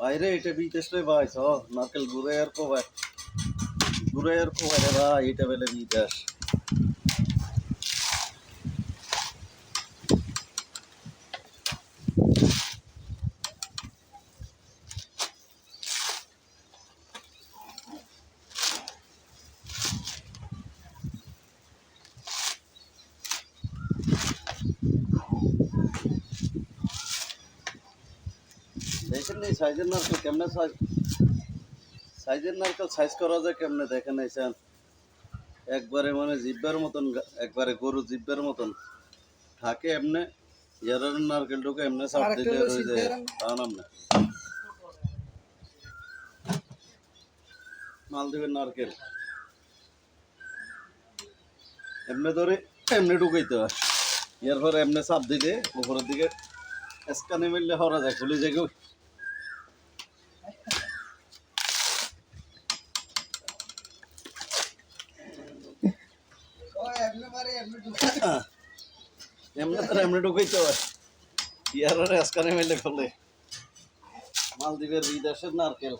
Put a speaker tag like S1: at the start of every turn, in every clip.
S1: বাইরে এটা বিদেশে ভাই, ছ। নারকেল ঘুরে আর কো ভাই ঘুরে আর কো ভাই রে ভাই, এটা বেলে বিদেশ। দেখেন এই সাইজের নারকেল কেমনে সাইজ সাইজের নারকেল সাইজ করা যায় কেমনে? দেখেন একবারে মানে জিব্বার মতন একবারে গরু জিব্বার মতন থাকে এমনে। ইয়ারের নারকেল ঢুকে এমনে সাপ
S2: হলো
S1: রয়ে যায়। তাও নাম না। মালদ্বীপের নারকেল। এমনি ধরে এমনি ঢুকাইতে হয়। এরপর এমনি চাপ দিলে উপরের দিকে। স্কানে মিললে হরা যায় খুলে যায় এমনি এমনি ঢুকাইতে হয়। ইয়ার স্কানে মিললে খোলে মালদ্বীপের বিদেশের নারকেল।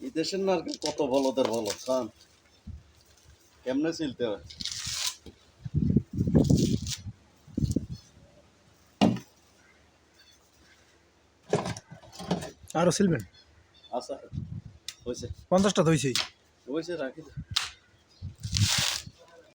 S1: বিদেশের নারকেল কত বলদের বলো খান। কেমনে চিলতে হয়?
S2: আরও সিলবেন
S1: আচ্ছা হয়েছে
S2: পঞ্চাশটা ধইছি
S1: হয়েছে রাখি।